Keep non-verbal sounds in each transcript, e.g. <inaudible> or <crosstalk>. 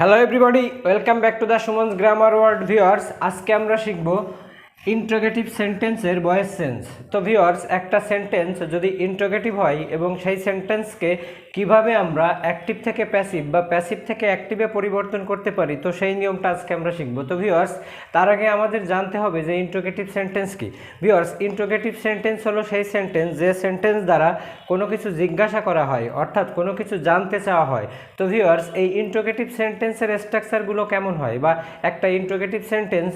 Hello everybody welcome back to the Suman's grammar world viewers আজকে আমরা শিখব interrogative সেন্টেন্সের ভয়েস সেন্স তো ভিউয়ার্স একটা সেন্টেন্স যদি ইন্ট্রোগেটিভ হয় এবং সেই সেন্টেন্সকে কীভাবে আমরা অ্যাক্টিভ থেকে প্যাসিভ বা প্যাসিভ থেকে অ্যাক্টিভে পরিবর্তন করতে পারি, তো সেই নিয়মটা আজকে আমরা শিখব। তো ভিউয়ার্স তার আগে আমাদের জানতে হবে যে ইন্ট্রোগেটিভ সেন্টেন্স কি। ভিউয়ার্স ইন্ট্রোগেটিভ সেন্টেন্স হলো সেই সেন্টেন্স যে সেন্টেন্স দ্বারা কোনো কিছু জিজ্ঞাসা করা হয়, অর্থাৎ কোনো কিছু জানতে চাওয়া হয়। তো ভিউয়ার্স এই ইন্ট্রোগেটিভ সেন্টেন্সের স্ট্রাকচারগুলো কেমন হয়? বা একটা ইন্ট্রোগেটিভ সেন্টেন্স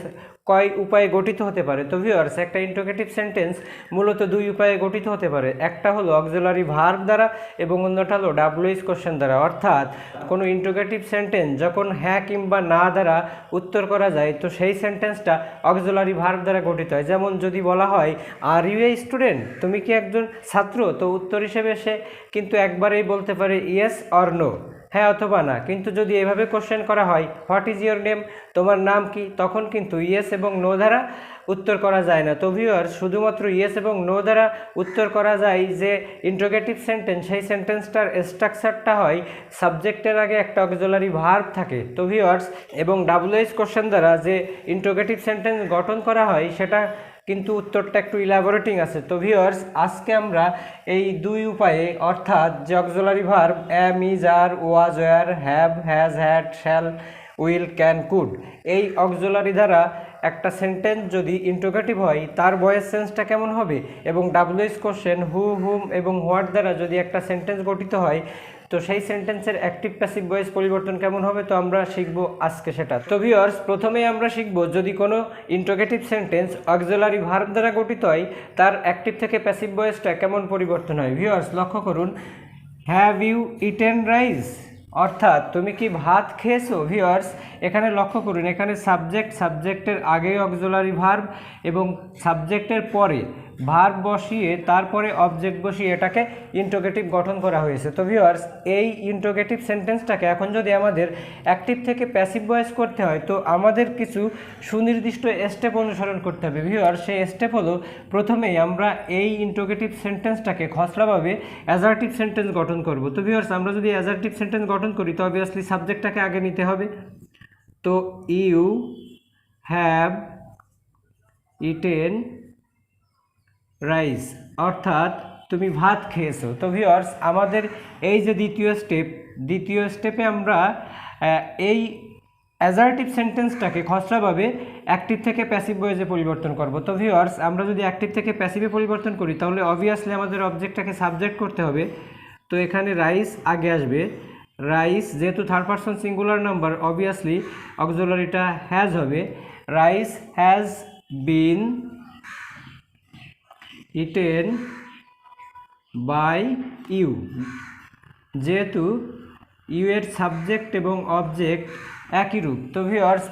কয় উপায়ে গঠিত হতে পারে? তো ভিউয়ার্স একটা ইন্টোগেটিভ সেন্টেন্স মূলত দুই উপায়ে গঠিত হতে পারে। একটা হলো অক্সিলারি ভার্ব দ্বারা এবং অন্যটা হলো ডাব্লুইস কোশ্চেন দ্বারা। অর্থাৎ কোনো ইন্টোগেটিভ সেন্টেন্স যখন হ্যাঁ কিংবা না দ্বারা উত্তর করা যায়, তো সেই সেন্টেন্সটা অক্সিলারি ভার্ব দ্বারা গঠিত হয়। যেমন যদি বলা হয় আর ইউ এ স্টুডেন্ট তুমি কি একজন ছাত্র? তো উত্তর হিসেবে সে কিন্তু একবারেই বলতে পারে ইয়েস অর নো হ্যাঁ অথবা না। কিন্তু যদি এভাবে কোশ্চেন করা হয় হোয়াট ইজ ইয়োর নেম তোমার নাম কি? তখন কিন্তু ইয়েস এবং নো দ্বারা উত্তর করা যায় না। তো ভিউয়ার শুধুমাত্র ইয়েস এবং নো দ্বারা উত্তর করা যায় যে ইন্ট্রোগেটিভ সেন্টেন্স সেই সেন্টেন্সটার স্ট্রাকচারটা হয় সাবজেক্টের আগে একটা অক্সিলারি ভার্ব থাকে। তো ভিউয়ার্স এবং ডাব্লুএস কোশ্চেন দ্বারা যে ইন্ট্রোগেটিভ সেন্টেন্স গঠন করা হয়, সেটা কিন্তু উত্তরটা একটু ইলাবোরেটিং আছে। তো ভিউয়ার্স আজকে আমরা এই দুই উপায়ে, অর্থাৎ auxiliary verb am is are was were have has had shall will can could এই অক্সিলারি দ্বারা একটা সেন্টেন্স যদি ইন্ট্রোগেটিভ হয়, তার ভয়েস সেন্সটা কেমন হবে? এবং ডাব্লিউএস কোশ্চেন হু হুম এবং হোয়াট দ্বারা যদি একটা সেন্টেন্স গঠিত হয় তো সেই সেন্টেন্সের অ্যাক্টিভ প্যাসিভ ভয়েস পরিবর্তন কেমন হবে? তো আমরা শিখব আজকে সেটা। তো ভিউয়ার্স প্রথমেই আমরা শিখব, যদি কোনো ইন্ট্রোগেটিভ সেন্টেন্স অক্সিলারি ভার্ব দ্বারা গঠিত হয়, তার অ্যাক্টিভ থেকে প্যাসিভ ভয়েসটা কেমন পরিবর্তন হয়? ভিউয়ার্স লক্ষ্য করুন। হ্যাভ ইউ ইটেন রাইস অর্থাৎ, তুমি কি ভাত খেয়েছো? ভিউয়ার্স এখানে লক্ষ্য করুন, এখানে সাবজেক্ট সাবজেক্টের আগে অক্সিলারি ভার্ব এবং সাবজেক্টের পরে ভার্ব বসিয়ে তারপরে অবজেক্ট বসিয়ে এটাকে ইন্ট্রোগেটিভ গঠন করা হয়েছে। তো ভিউয়ার্স এই ইন্ট্রোগেটিভ সেন্টেন্সটাকে এখন যদি আমাদের অ্যাক্টিভ থেকে প্যাসিভ ভয়েস করতে হয়, তো আমাদের কিছু সুনির্দিষ্ট স্টেপ অনুসরণ করতে হবে। ভিউয়ার সেই স্টেপ হলো প্রথমেই আমরা এই ইন্ট্রোগেটিভ সেন্টেন্সটাকে খসড়াভাবে অ্যাজার্টিভ সেন্টেন্স গঠন করব। তো ভিউয়ার্স আমরা যদি অ্যাজার্টিভ সেন্টেন্স গঠন করি, তো অবভিয়াসলি সাবজেক্টটাকে আগে নিতে হবে। তো ইউ হ্যাভ ইটেন রাইস অর্থাৎ তুমি ভাত খেয়েছো। তো ভিওর্স আমাদের এই যে দ্বিতীয় স্টেপ দ্বিতীয় স্টেপে আমরা এই অ্যাজার্টিভ সেন্টেন্সটাকে খসড়াভাবে অ্যাক্টিভ থেকে প্যাসিভ বয়েজে পরিবর্তন করব। তো ভিওর্স আমরা যদি অ্যাক্টিভ থেকে প্যাসিভে পরিবর্তন করি, তাহলে অবভিয়াসলি আমাদের অবজেক্টটাকে সাবজেক্ট করতে হবে। তো এখানে রাইস আগে আসবে। রাইস যেহেতু third person singular number obviously অক্সোলারিটা has হবে। Rice has been eaten by you যেহেতু ইউ এর সাবজেক্ট এবং অবজেক্ট একই রূপ। তো ভিওয়ার্স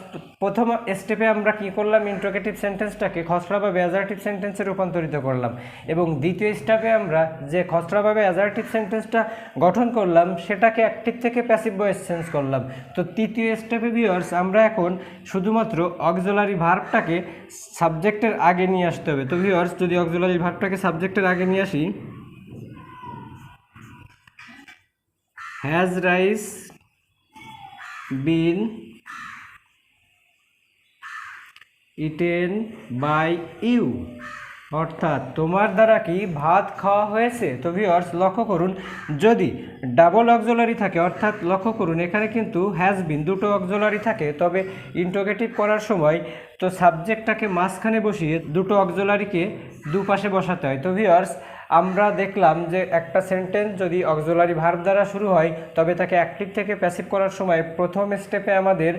প্রথম স্টেপে আমরা কি করলাম? ইন্ট্রোগেটিভ সেন্টেন্সটাকে খসড়া বা অ্যাজার্টিভ সেন্টেন্সে রূপান্তরিত করলাম। এবং দ্বিতীয় স্টেপে আমরা যে খসড়াভাবে অ্যাজার্টিভ সেন্টেন্সটা গঠন করলাম, সেটাকে অ্যাক্টিভ থেকে প্যাসিভ ভয়েস চেঞ্জ করলাম। তো তৃতীয় স্টেপে ভিওয়ার্স আমরা এখন শুধুমাত্র অক্সিলারি ভার্বটাকে সাবজেক্টের আগে নিয়ে আসতে হবে। তো ভিওয়ার্স যদি অক্সিলারি ভার্বটাকে সাবজেক্টের আগে নিয়ে আসি has rice been, eaten by you. অর্থাৎ তোমার দ্বারা কি ভাত খাওয়া হয়েছে? তো ভিওর্স লক্ষ্য করুন, যদি ডাবল অক্সিলারি থাকে, অর্থাৎ লক্ষ্য করুন, এখানে কিন্তু হ্যাজ বিন দুটো অক্সিলারি থাকে, তবে ইন্টোগেটিভ করার সময় তো সাবজেক্টটাকে মাঝখানে বসিয়ে দুটো অক্সিলারিকে দুপাশে বসাতে হয়। তো ভিওর্স আমরা দেখলাম যে একটা সেন্টেন্স যদি অক্সিলারি ভার্ব দ্বারা শুরু হয়, তবে তাকে অ্যাক্টিভ থেকে প্যাসিভ করার সময় প্রথম স্টেপে আমাদের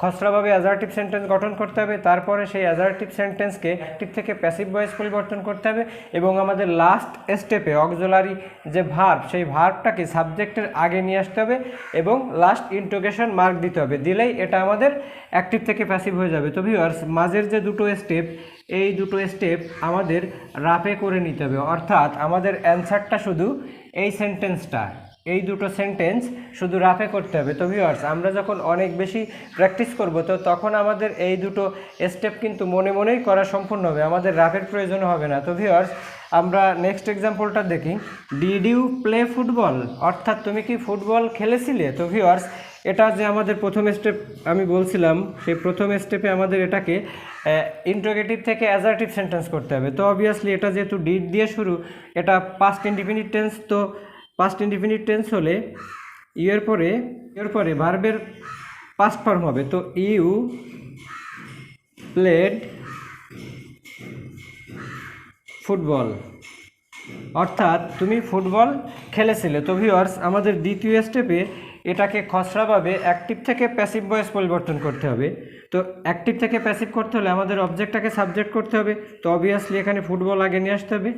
খসড়াভাবে অ্যাজার্টিভ সেন্টেন্স গঠন করতে হবে, তারপরে সেই অ্যাজার্টিভ সেন্টেন্সকে অ্যাক্টিভ থেকে প্যাসিভ ভয়েস পরিবর্তন করতে হবে এবং আমাদের লাস্ট স্টেপে অক্সিলারি যে ভার্ব সেই ভার্বটাকে সাবজেক্টের আগে নিয়ে আসতে হবে এবং লাস্ট ইন্টোগেশন মার্ক দিতে হবে। দিলেই এটা আমাদের অ্যাক্টিভ থেকে প্যাসিভ হয়ে যাবে। তো ভিউয়ার্স মাঝের যে দুটো স্টেপ এই দুটো স্টেপ আমাদের রাফে করে নিতে হবে। অর্থাৎ আমাদের অ্যান্সারটা শুধু এই সেন্টেন্সটা এই দুটো সেন্টেন্স শুধু রাফে করতে হবে। তো ভিউয়ার্স আমরা যখন অনেক বেশি প্র্যাকটিস করব, তো তখন আমাদের এই দুটো স্টেপ কিন্তু মনে মনেই করা সম্পূর্ণ হবে। আমাদের রাফের প্রয়োজন হবে না। তো ভিউয়ার্স আমরা নেক্সট এক্সাম্পলটা দেখি। ডিড ইউ প্লে ফুটবল অর্থাৎ তুমি কি ফুটবল খেলেছিলে? তো ভিউয়ার্স এটা যে আমাদের প্রথম স্টেপ আমি বলছিলাম, সেই প্রথম স্টেপে আমাদের এটাকে ইন্ট্রোগেটিভ থেকে অ্যাজার্টিভ সেন্টেন্স করতে হবে। তো অবভিয়াসলি এটা যেহেতু ডিড দিয়ে শুরু, এটা পাস্ট ইনডিফিনিট টেন্স তো পাস্ট ইনডিফিনিট টেন্স হলে ইউ এর পরে এর পরে ভার্বের পাস্ট ফর্ম হবে। তো ইউ প্লেড ফুটবল অর্থাৎ তুমি ফুটবল খেলেছিলে। তো ভিউয়ার্স আমাদের দ্বিতীয় স্টেপে এটাকে খসড়াভাবে অ্যাক্টিভ থেকে প্যাসিভ ভয়েস পরিবর্তন করতে হবে। তো অ্যাক্টিভ থেকে প্যাসিভ করতে হলে আমাদের অবজেক্টটাকে সাবজেক্ট করতে হবে। তো অবভিয়াসলি এখানে ফুটবল আগে নিয়ে আসতে হবে।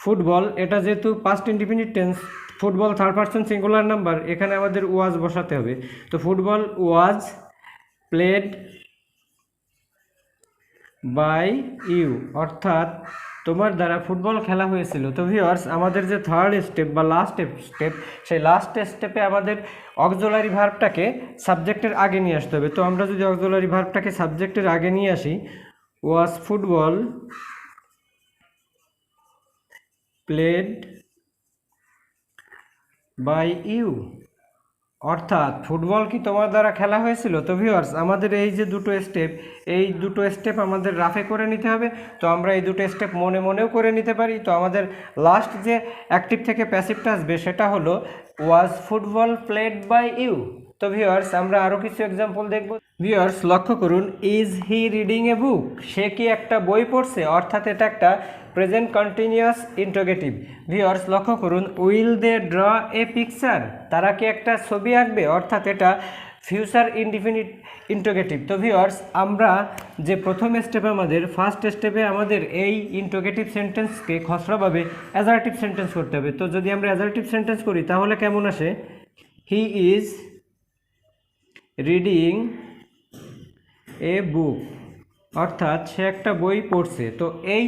ফুটবল, এটা যেহেতু past independent tense football third person singular number এখানে আমাদের ওয়াজ বসাতে হবে। তো football was played by you অর্থাৎ তোমার দ্বারা ফুটবল খেলা হয়েছিল। তো ভিওয়ার্স আমাদের যে থার্ড স্টেপ বা লাস্ট স্টেপ সেই লাস্ট স্টেপে আমাদের অক্সোলারি ভার্বটাকে সাবজেক্টের আগে নিয়ে আসতে হবে। তো আমরা যদি অক্সোলারি ভার্বটাকে সাবজেক্টের আগে নিয়ে আসি was football played by you অর্থাৎ ফুটবল কি তোমার দ্বারা খেলা হয়েছিল? তো ভিউয়ার্স আমাদের এই যে দুটো স্টেপ এই দুটো স্টেপ আমাদের রাফে করে নিতে হবে। তো আমরা এই দুটো স্টেপ মনে মনেও করে নিতে পারি। তো আমাদের লাস্ট যে অ্যাক্টিভ থেকে প্যাসিভটা আসবে, সেটা হলো was football played by you তো ভিউয়ার্স আমরা আরও কিছু এক্সাম্পল দেখব। ভিউয়ার্স লক্ষ্য করুন ইজ হি রিডিং এ বুক সে কি একটা বই পড়ছে? অর্থাৎ এটা একটা প্রেজেন্ট কন্টিনিউয়াস ইন্টোগেটিভ ভিউয়ার্স লক্ষ্য করুন will they draw a picture তারা কি একটা ছবি আঁকবে? অর্থাৎ এটা ফিউচার ইনডিফিনিট ইন্টোগেটিভ তো ভিউয়ার্স আমরা যে প্রথম স্টেপে আমাদের ফার্স্ট স্টেপে আমাদের এই ইন্টোগেটিভ সেন্টেন্সকে খসড়াভাবে অ্যাজার্টিভ সেন্টেন্স করতে হবে। তো যদি আমরা অ্যাজার্টিভ সেন্টেন্স করি, তাহলে কেমন আসে? হি ইজ রিডিং এ বুক অর্থাৎ সে একটা বই পড়ছে। তো এই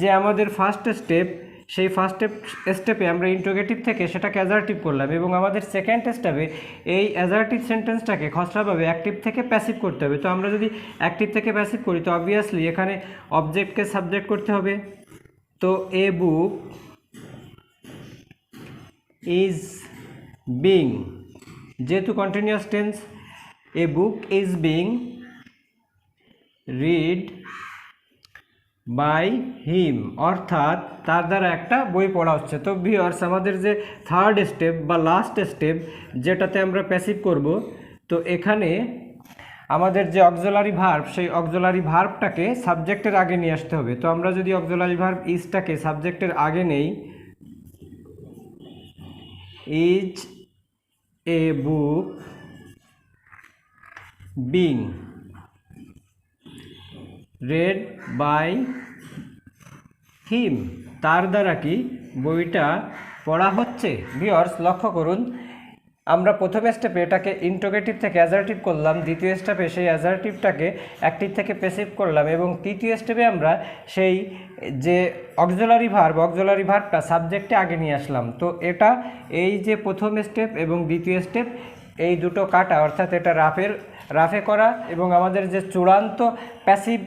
যে আমাদের ফার্স্ট স্টেপ সেই ফার্স্ট স্টেপ স্টেপে আমরা ইন্টোগেটিভ থেকে সেটাকে অ্যাজার্টিভ করলাম এবং আমাদের সেকেন্ড স্টেপে এই অ্যাজার্টিভ সেন্টেন্সটাকে খসড়াভাবে অ্যাক্টিভ থেকে প্যাসিভ করতে হবে। তো আমরা যদি অ্যাক্টিভ থেকে প্যাসিভ করি, তো অবভিয়াসলি এখানে অবজেক্টকে সাবজেক্ট করতে হবে। তো এ বুক ইজ বিং যেহেতু continuous tense a book is being read by him অর্থাৎ তার দ্বারা একটা বই পড়া হচ্ছে। তো ভিওর্স আমাদের যে থার্ড স্টেপ বা লাস্ট স্টেপ যেটাতে আমরা প্যাসিভ করব, তো এখানে আমাদের যে অক্সোলারি ভার্ব সেই অক্সোলারি ভার্বটাকে সাবজেক্টের আগে নিয়ে আসতে হবে। তো আমরা যদি অক্সোলারি ভার্ব ইজটাকে সাবজেক্টের আগে নেই is a book being. Read by him. তার দ্বারা কি বইটা পড়া হচ্ছে? ভিওর্স লক্ষ্য করুন। আমরা প্রথম স্টেপে এটাকে ইন্টোগেটিভ থেকে অ্যাজার্টিভ করলাম, দ্বিতীয় স্টেপে সেই অ্যাজার্টিভটাকে অ্যাক্টিভ থেকে পেসিভ করলাম এবং তৃতীয় স্টেপে আমরা সেই যে অক্সোলারি ভার্ব অক্সোলারি ভার্বটা সাবজেক্টে আগে নিয়ে আসলাম। তো এটা এই যে প্রথম স্টেপ এবং দ্বিতীয় স্টেপ এই দুটো কাটা অর্থাৎ এটা রাফের রাফে করা এবং আমাদের যে চূড়ান্ত প্যাসিভ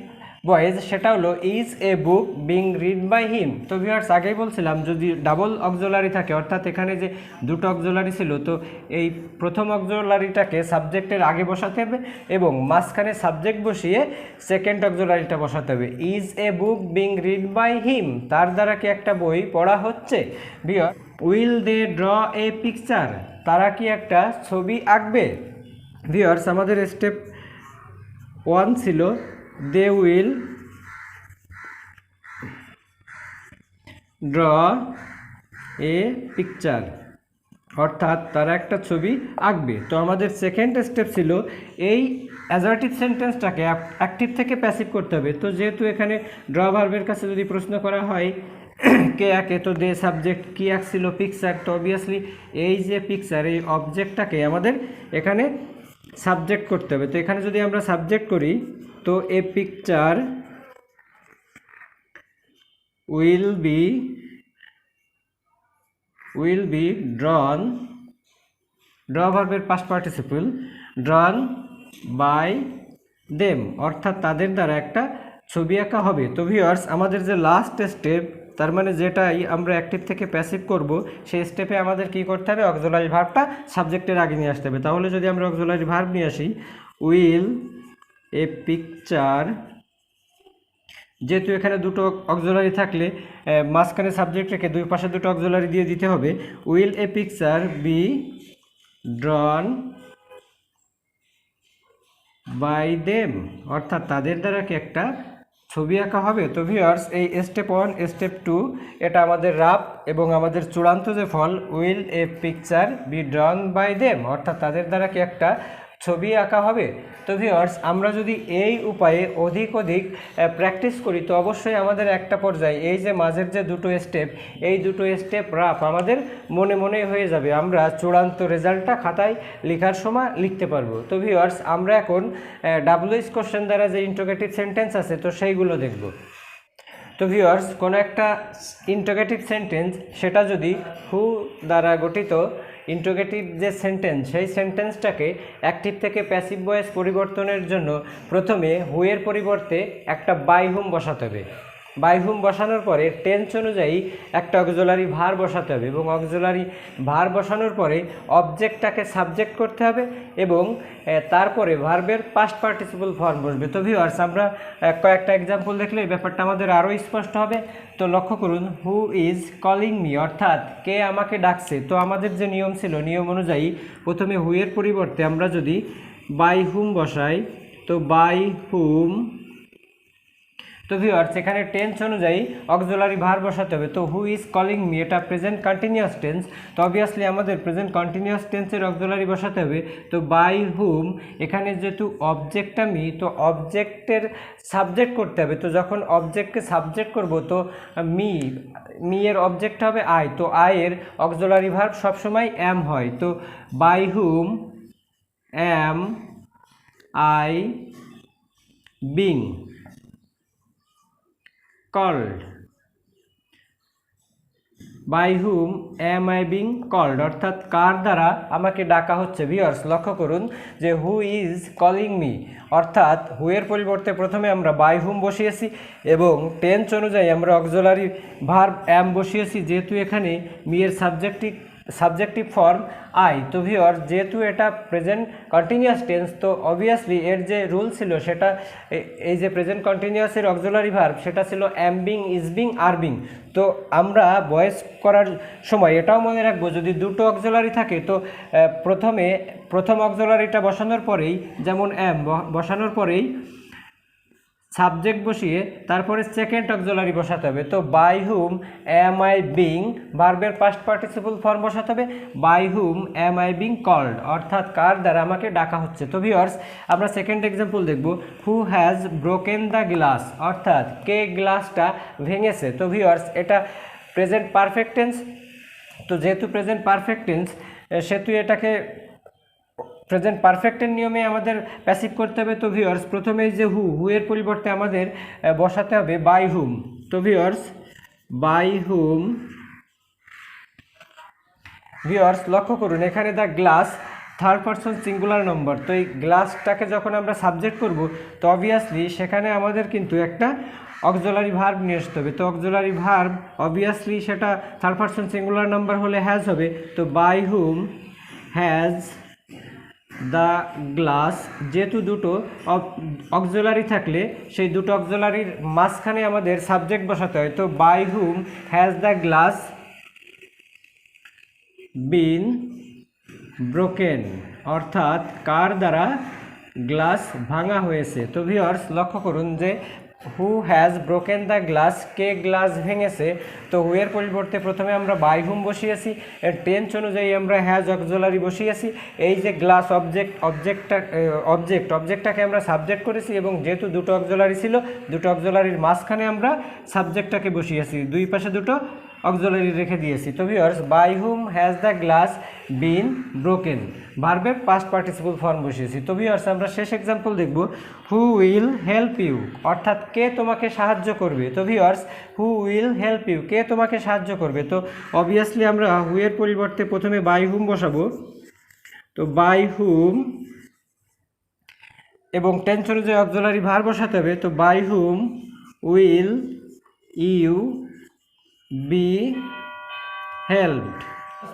ভয়েস সেটা হলো is a book being read by him তো ভিউয়ার্স আগেই বলছিলাম, যদি ডাবল অক্সোলারি থাকে, অর্থাৎ এখানে যে দুটো অক্সোলারি ছিল, তো এই প্রথম অক্সোলারিটাকে সাবজেক্টের আগে বসাতে হবে এবং মাঝখানে সাবজেক্ট বসিয়ে সেকেন্ড অক্সোলারিটা বসাতে হবে। Is a book being read by him তার দ্বারা কি একটা বই পড়া হচ্ছে? Viewer will they draw a picture তারা কি একটা ছবি আঁকবে? ভিউয়ার্স আমাদের স্টেপ ওয়ান ছিল they will draw a picture অর্থাৎ তারা একটা ছবি আঁকবে। তো আমাদের সেকেন্ড স্টেপ ছিল এই অ্যাজার্টিভ সেন্টেন্সটাকে অ্যাক্টিভ থেকে প্যাসিভ করতে হবে। তো যেহেতু এখানে ড্র ভার্বের কাছে যদি প্রশ্ন করা হয়, <clears throat> কে আঁকে, তো দে সাবজেক্ট কী আঁকছিল পিকচার তো অবভিয়াসলি এই যে পিকচার এই অবজেক্টটাকে আমাদের এখানে সাবজেক্ট করতে হবে। তো এখানে যদি আমরা সাবজেক্ট করি তো a picture will be will be drawn draw ভার্বের past participle drawn by them অর্থাৎ তাদের দ্বারা একটা ছবি আঁকা হবে। তো ভিউয়ার্স আমাদের যে লাস্ট স্টেপ তার মানে যেটাই আমরা অ্যাক্টিভ থেকে প্যাসিভ করব, সেই স্টেপে আমাদের কি করতে হবে? অক্সিলারি ভার্বটা সাবজেক্টের আগে নিয়ে আসতে হবে। তাহলে যদি আমরা অক্সিলারি ভার্ব নিয়ে আসি উইল এ পিকচার যেহেতু এখানে দুটো অক্সিলারি থাকলে মাঝখানে সাবজেক্ট রেখে দুই পাশে দুটো অক্সিলারি দিয়ে দিতে হবে। Will a picture be drawn by them অর্থাৎ তাদের দ্বারা কি একটা ছবি আঁকা হবে? তো ভিউয়ার্স এই স্টেপ ওয়ান স্টেপ টু এটা আমাদের রাপ এবং আমাদের চূড়ান্ত যে ফল will a picture be drawn by them অর্থাৎ তাদের দ্বারা কি একটা ছবি আঁকা হবে? তো ভিউয়ার্স আমরা যদি এই উপায়ে অধিক অধিক প্র্যাকটিস করি, তো অবশ্যই আমাদের একটা পর্যায়ে, এই যে মাঝের যে দুটো স্টেপ এই দুটো স্টেপ রাফ আমাদের মনে মনে হয়ে যাবে। আমরা চূড়ান্ত রেজাল্টটা খাতায় লেখার সময় লিখতে পারব। তো ভিউয়ার্স আমরা এখন ডাব্লিউএস কোশ্চেন দ্বারা যে ইন্টোগেটিভ সেন্টেন্স আছে, তো সেইগুলো দেখব। তো ভিউয়ার্স কোনো একটা ইন্টোগেটিভ সেন্টেন্স সেটা যদি হু দ্বারা গঠিত ইন্টোগেটিভ যে সেন্টেন্স সেই সেন্টেন্সটাকে অ্যাক্টিভ থেকে প্যাসিভ ভয়েস পরিবর্তনের জন্য প্রথমে হুয়ের পরিবর্তে একটা বাই হুম বসাতে হবে। বাই হুম বসানোর পরে টেন্স অনুযায়ী একটা অক্সিলারি ভার বসাতে হবে এবং অক্সিলারি ভার বসানোর পরে অবজেক্টটাকে সাবজেক্ট করতে হবে এবং তারপরে ভার্বের পাস্ট পার্টিসিপল ফর্ম বসবে। তো ভিউয়ার্স আমরা কয়েকটা এক্সাম্পল দেখলে এই ব্যাপারটা আমাদের আরও স্পষ্ট হবে। তো লক্ষ্য করুন হু ইজ কলিং মি অর্থাৎ কে আমাকে ডাকছে? তো আমাদের যে নিয়ম ছিল, নিয়ম অনুযায়ী প্রথমে হুয়ের পরিবর্তে আমরা যদি বাই হুম বসাই, তো বাই হুম তো ভিউয়ার্স এখানে টেন্স অনুযায়ী অক্সিলারি ভার বসাতে হবে। তো হু ইজ কলিং মি এটা প্রেজেন্ট কন্টিনিউয়াস টেন্স তো অবভিয়াসলি আমাদের প্রেজেন্ট কন্টিনিউয়াস টেন্সের অক্সিলারি বসাতে হবে। তো বাই হুম এখানে যেহেতু অবজেক্টটা মি তো অবজেক্টের সাবজেক্ট করতে হবে। তো যখন অবজেক্টকে সাবজেক্ট করব, তো মি মি এর অবজেক্ট হবে আই তো আই এর অক্সিলারি ভার্ব সবসময় অ্যাম হয়। তো by whom am I being called by whom am I being called অর্থাৎ কার দ্বারা আমাকে ডাকা হচ্ছে? ভিওর্স লক্ষ্য করুন যে হু ইজ কলিং মি অর্থাৎ হুয়ের পরিবর্তে প্রথমে আমরা বাই হুম বসিয়েছি এবং টেন্স অনুযায়ী আমরা অক্সোলারি ভার্ব অ্যাম বসিয়েছি। যেহেতু এখানে মি এর সাবজেক্টিভ সাবজেক্টিভ ফর্ম আই। তো ভিওর যেহেতু এটা প্রেজেন্ট কন্টিনিউয়াস টেন্স তো অবভিয়াসলি এর যে রুল ছিল সেটা এই যে প্রেজেন্ট কন্টিনিউয়াসের অক্সিলারি ভার্ব সেটা ছিল am being is being are being তো আমরা ভয়েস করার সময় এটাও মনে রাখব, যদি দুটো অক্সিলারি থাকে, তো প্রথমে, প্রথম অক্সিলারিটা বসানোর পরেই, যেমন অ্যাম বসানোর পরেই সাবজেক্ট বসিয়ে তারপরে সেকেন্ড অক্সিলারি বসাতে হবে। তো by whom am I being ভার্বের পাস্ট পার্টিসিপল ফর্ম বসাতে হবে। By whom am I being called অর্থাৎ কার দ্বারা আমাকে ডাকা হচ্ছে? তো ভিওর্স আমরা সেকেন্ড এক্সাম্পল দেখব। Who has broken the glass অর্থাৎ কে গ্লাসটা ভেঙেছে? তো ভিওর্স এটা প্রেজেন্ট পারফেক্ট টেন্স তো যেহেতু প্রেজেন্ট পারফেক্ট টেন্স সেহেতু এটাকে প্রেজেন্ট পারফেক্টের নিয়মে আমাদের প্যাসিভ করতে হবে তো ভিওর্স প্রথমেই যে হু হু এর পরিবর্তে আমাদের বসাতে হবে বাই হুম তো ভিওর্স বাই হুম ভিওর্স লক্ষ্য করুন, এখানে the glass third person singular number তো এই গ্লাসটাকে যখন আমরা সাবজেক্ট করব, তো অবভিয়াসলি সেখানে আমাদের কিন্তু একটা অক্সিলারি ভার্ব নিয়ে আসতে হবে। তো অক্সিলারি ভার্ব অবভিয়াসলি সেটা থার্ড পারসন সিঙ্গুলার নাম্বার হলে হ্যাজ হবে। তো by whom has the glass, যেহেতু দুটো অক্সোলারি থাকলে সেই দুটো অক্সোলারির মাঝখানে আমাদের সাবজেক্ট বসাতে হয়। তো by whom has the glass been broken অর্থাৎ কার দ্বারা গ্লাস ভাঙা হয়েছে? তো ভিওর্স লক্ষ্য করুন যে who has broken the glass K glass ভেঙেছে? তো হুয়ের পরিবর্তে প্রথমে আমরা বাই হুম বসিয়েছি, এর টেন্স অনুযায়ী আমরা হ্যাজ অক্সিলারি বসিয়েছি। এই যে গ্লাস অবজেক্ট অবজেক্টটা অবজেক্ট অবজেক্টটাকে আমরা সাবজেক্ট করেছি এবং যেহেতু দুটো অক্সিলারি ছিল, দুটো অক্সিলারির মাঝখানে আমরা সাবজেক্টটাকে বসিয়েছি। দুই পাশে দুটো অক্সিলারি রেখে দিয়েছি। তো viewers by whom has the glass been broken ভার্বের পাস্ট পার্টিসিপল ফর্ম বসিয়েছি। তো ভিউয়ার্স আমরা শেষ এক্সাম্পল দেখব। হু উইল হেল্প ইউ অর্থাৎ কে তোমাকে সাহায্য করবে? তো viewers who will help you কে তোমাকে সাহায্য করবে? তো অবভিয়াসলি আমরা হুয়ের পরিবর্তে প্রথমে বাই হুম বসাবো। তো বাই হুম এবং টেন্স অনুযায়ী অক্সিলারি ভার বসাতে হবে। তো by whom will you be helped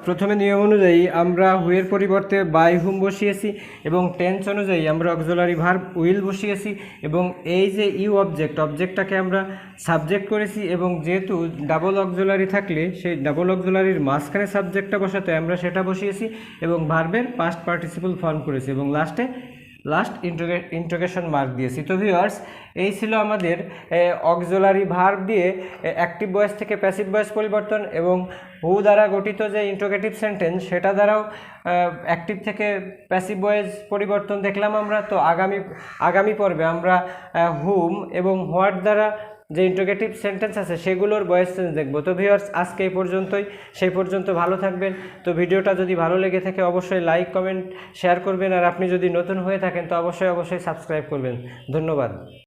প্রথমে নিয়ম অনুযায়ী আমরা হুয়ের পরিবর্তে বাই হুম বসিয়েছি এবং টেন্স অনুযায়ী আমরা অক্সিলারি ভার্ব উইল বসিয়েছি এবং এই যে ইউ অবজেক্ট অবজেক্টটাকে আমরা সাবজেক্ট করেছি এবং যেহেতু ডাবল অক্সিলারি থাকলে সেই ডাবল অক্সিলারির মাঝখানে সাবজেক্টটা বসাতে আমরা সেটা বসিয়েছি এবং ভার্বের পাস্ট পার্টিসিপল ফর্ম করেছি এবং লাস্টে লাস্ট ইন্টোগে ইন্টোগেশন মার্ক দিয়েছি। তো ভিওয়ার্স এই ছিল আমাদের অক্সোলারি ভার্ব দিয়ে অ্যাক্টিভ বয়েস থেকে প্যাসিভ বয়েস পরিবর্তন এবং হু দ্বারা গঠিত যে ইন্টোগেটিভ সেন্টেন্স সেটা দ্বারাও অ্যাক্টিভ থেকে প্যাসিভ বয়েস পরিবর্তন দেখলাম আমরা। তো আগামী আগামী পর্বে আমরা হুম এবং হোয়াট দ্বারা যে ইন্টোগেটিভ সেন্টেন্স আছে, সেগুলোর ভয়েস চেঞ্জ দেখব। তো ভিউয়ার্স আজকে এই পর্যন্তই। সেই পর্যন্ত ভালো থাকবেন। তো ভিডিওটা যদি ভালো লেগে থাকে, অবশ্যই লাইক কমেন্ট শেয়ার করবেন। আর আপনি যদি নতুন হয়ে থাকেন, তো অবশ্যই অবশ্যই সাবস্ক্রাইব করবেন। ধন্যবাদ।